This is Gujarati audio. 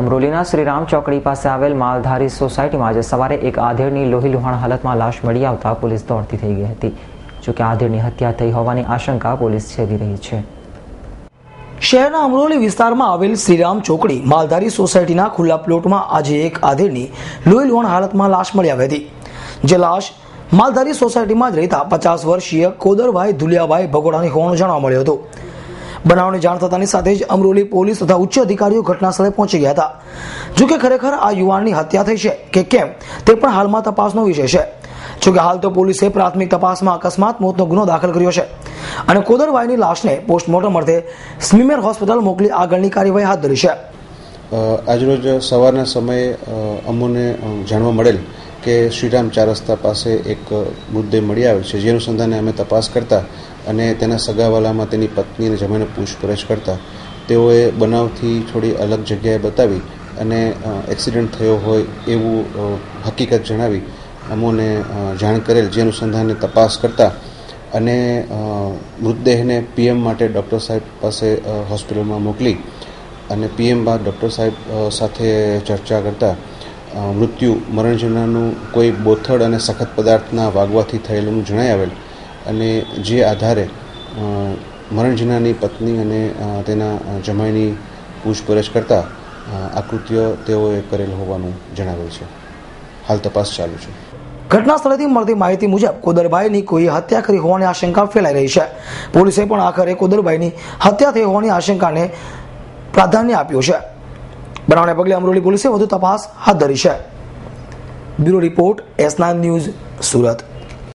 અમરોલીના શ્રીરામ ચોકડી પાસે આવેલ માલધારી સોસાયટીમાં આજે સવારે એક આધેડની લોહી લુહાણ હાલતમાં લાશ મળી આવતા પોલીસ દોડતી થઈ ગઈ હતી. જોકે આધેડની હત્યા થઈ હોવાની આશંકા પોલીસ છેદી રહી છે. શહેરના અમરોલી વિસ્તારમાં આવેલ શ્રીરામ ચોકડી માલધારી સોસાયટીના ખુલ્લા પ્લોટમાં આજે એક આધેડની લોહી લુહાણ હાલતમાં લાશ મળી આવી હતી. જે લાશ માલધારી સોસાયટીમાં જ રહેતા પચાસ વર્ષીય કોદરભાઈ ધુલિયાભાઈ ભગોડાની હોવાનું જાણવા મળ્યું હતું. બનાવની જાણ થતાની સાથે જ અમરોલી પોલીસ તથા ઉચ્ચ અધિકારીઓ ઘટના સ્થળે પહોંચી ગયા હતા. જોકે ખરેખર આ યુવાનની હત્યા થઈ છે કે કેમ તે પણ હાલમાં તપાસનો વિષય છે. જોકે હાલ તો પોલીસે પ્રાથમિક તપાસમાં અકસ્માત મોતનો ગુનો દાખલ કર્યો છે અને કોદરભાઈની લાશને પોસ્ટમોર્ટમ અર્થે સ્મીમેર હોસ્પિટલ મોકલી આગળની કાર્યવાહી હાથ ધરી છે. આજરોજ સવારના સમયે અમોને જાણવા મળેલ કે શ્રીરામ ચાર રસ્તા પાસે એક મૃતદેહ મળી આવ્યો છે. જે અનુસંધાને અમે તપાસ કરતા અને તેના સગાવાલામાં તેની પત્ની અને જમાઈને પૂછપરછ કરતા. તેઓએ બનાવથી થોડી અલગ જગ્યાએ બતાવી અને એક્સિડન્ટ થયો હોય એવું હકીકત જણાવી. અમોને જાણ કરેલ. જે અનુસંધાને તપાસ કરતા અને મૃતદેહને પીએમ માટે ડૉક્ટર સાહેબ પાસે હોસ્પિટલમાં મોકલી અને પીએમ બાદ ડૉક્ટર સાહેબ સાથે ચર્ચા કરતા. મૃત્યુ મરણ જનારનું કોઈ બોથડ અને સખત પદાર્થના વાગવાથી થયેલું જણાઈ આવેલ અને જે આધારે મરણજનાની પત્ની અને તેના જમાઈની પૂછપરછ કરતા આકૃતિઓ તેઓએ કરેલ હોવાનું જણાવેલ છે. હાલ તપાસ ચાલુ છે. ઘટના સ્થળેથી મળતી માહિતી મુજબ કોદરભાઈની કોઈ હત્યા કરી હોવાની આશંકા ફેલાઈ રહી છે. પોલીસે પણ આખરે કોદરભાઈની હત્યા થઈ હોવાની આશંકાને પ્રાધાન્ય આપ્યું છે. બનાવને પગલે અમરોલી પોલીસે વધુ તપાસ હાથ ધરી છે. Bureau report S nine news Surat.